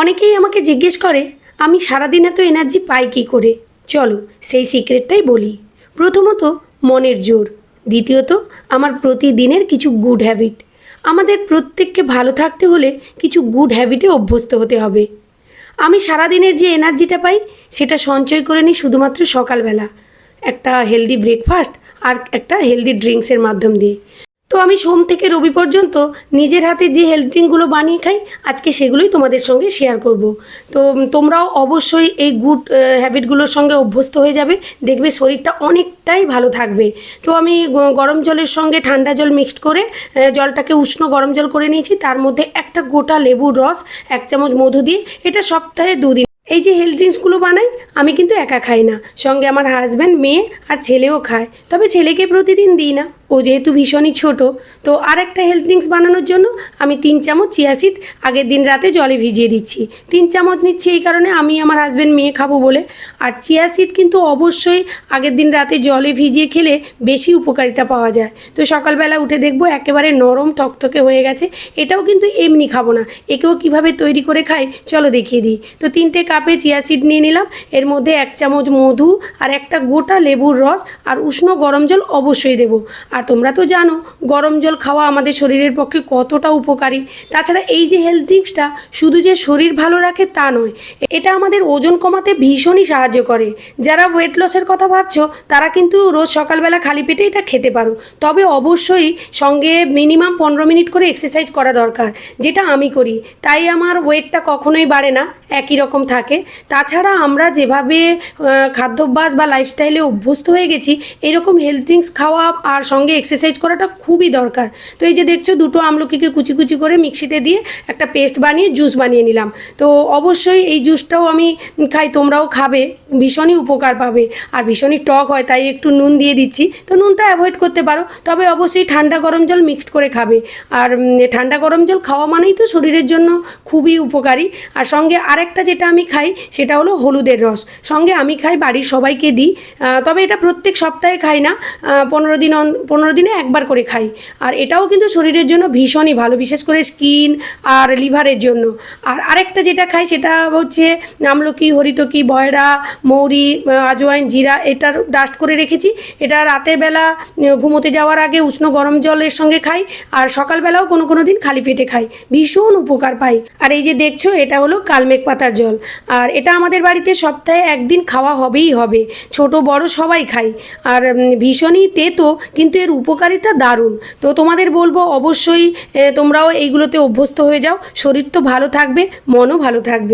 অনেকেই আমাকে জিজ্ঞেস করে, আমি সারাদিন এত এনার্জি পাই কী করে? চলো, সেই সিক্রেটটাই বলি। প্রথমত, মনের জোর। দ্বিতীয়ত, আমার প্রতিদিনের কিছু গুড হ্যাবিট আমাদের প্রত্যেককে ভালো থাকতে হলে কিছু গুড হ্যাবিটে অভ্যস্ত হতে হবে। আমি সারাদিনের যে এনার্জিটা পাই, সেটা সঞ্চয় করে নিই শুধুমাত্র সকালবেলা। একটা হেলদি ব্রেকফাস্ট আর একটা হেলদি ড্রিঙ্কসের মাধ্যম দিয়ে। তো আমি সোম থেকে রবি পর্যন্ত নিজের হাতে যে হেলথ ড্রিঙ্কগুলো বানিয়ে খাই, আজকে সেগুলোই তোমাদের সঙ্গে শেয়ার করব। তো তোমরাও অবশ্যই এই গুড হ্যাবিটগুলোর সঙ্গে অভ্যস্ত হয়ে যাবে, দেখবে শরীরটা অনেকটাই ভালো থাকবে। তো আমি গরম জলের সঙ্গে ঠান্ডা জল মিক্সড করে জলটাকে উষ্ণ গরম জল করে নিয়েছি, তার মধ্যে একটা গোটা লেবুর রস, এক চামচ মধু দিয়ে, এটা সপ্তাহে দুদিন। এই যে হেলথ ড্রিঙ্কসগুলো বানাই, আমি কিন্তু একা খাই না। সঙ্গে আমার হাজব্যান্ড মেয়ে আর ছেলেও খায়। তবে ছেলেকে প্রতিদিন দিই না। ও যেহেতু ভীষণই ছোট, তো আর একটা হেলথ ড্রিঙ্কস বানানোর জন্য আমি তিন চামচ চিয়া সিড আগের দিন রাতে জলে ভিজিয়ে দিচ্ছি। তিন চামচ নিচ্ছি এই কারণে আমি আমার হাজব্যান্ড মেয়ে খাব বলে। আর চিয়া সিড কিন্তু অবশ্যই আগের দিন রাতে জলে ভিজিয়ে খেলে বেশি উপকারিতা পাওয়া যায়। তো সকালবেলা উঠে দেখব একেবারে নরম থকথকে হয়ে গেছে, এটাও কিন্তু এমনি খাব না। একেও কীভাবে তৈরি করে খাই চলো দেখিয়ে দিই। তো তিনটে কাপে চিয়া সিড নিয়ে নিলাম, এর মধ্যে এক চামচ মধু আর একটা গোটা লেবুর রস আর উষ্ণ গরম জল অবশ্যই দেবো। আর তোমরা তো জানো, গরম জল খাওয়া আমাদের শরীরের পক্ষে কতটা উপকারী। তাছাড়া এই যে হেলথ ড্রিঙ্কসটা শুধু যে শরীর ভালো রাখে তা নয়, এটা আমাদের ওজন কমাতে ভীষণই সাহায্য করে। যারা ওয়েট লসের কথা ভাবছ, তারা কিন্তু রোজ সকালবেলা খালি পেটে এটা খেতে পারো। তবে অবশ্যই সঙ্গে মিনিমাম পনেরো মিনিট করে এক্সারসাইজ করা দরকার, যেটা আমি করি। তাই আমার ওয়েটটা কখনোই বাড়ে না, একই রকম থাকে। তাছাড়া আমরা যেভাবে খাদ্যাভ্যাস বা লাইফস্টাইলে অভ্যস্ত হয়ে গেছি, এরকম হেলথ ড্রিঙ্কস খাওয়া আর সঙ্গে এক্সারসাইজ করাটা খুবই দরকার। তো এই যে দেখছ, দুটো আমলকিকে কুচি কুচি করে মিক্সিতে দিয়ে একটা পেস্ট বানিয়ে জুস বানিয়ে নিলাম। তো অবশ্যই এই জুসটাও আমি খাই, তোমরাও খাবে, ভীষণই উপকার পাবে। আর ভীষণই টক হয়, তাই একটু নুন দিয়ে দিচ্ছি। তো নুনটা অ্যাভয়েড করতে পারো, তবে অবশ্যই ঠান্ডা গরম জল মিক্সড করে খাবে। আর ঠান্ডা গরম জল খাওয়া মানেই তো শরীরের জন্য খুবই উপকারী। আর সঙ্গে আরেকটা যেটা আমি খাই, সেটা হলো হলুদের রস। সঙ্গে আমি খাই, বাড়ির সবাইকে দিই। তবে এটা প্রত্যেক সপ্তাহে খাই না। পনেরো দিন পনেরো দিনে একবার করে খাই। আর এটাও কিন্তু শরীরের জন্য ভীষণই ভালো, বিশেষ করে স্কিন আর লিভারের জন্য। আর আরেকটা যেটা খাই সেটা হচ্ছে আমলকি, হরিতকি, বয়রা, মৌরি আজওয়াইন জিরা, এটার ডাস্ট করে রেখেছি। এটা রাতের বেলা ঘুমোতে যাওয়ার আগে উষ্ণ গরম জলের সঙ্গে খাই। আর সকালবেলাও কোনো কোনো দিন খালি পেটে খাই। ভীষণ উপকার পাই। আর এই যে দেখছ, এটা হলো কালমেঘ পাতার জল। আর এটা আমাদের বাড়িতে সপ্তাহে একদিন খাওয়া হবেই হবে। ছোট, বড় সবাই খাই আর ভীষণই তেতো, কিন্তু এর উপকারিতা দারুণ। তো তোমাদের বলব, অবশ্যই তোমরাও এইগুলোতে অভ্যস্ত হয়ে যাও। শরীর তো ভালো থাকবে, মনও ভালো থাকবে।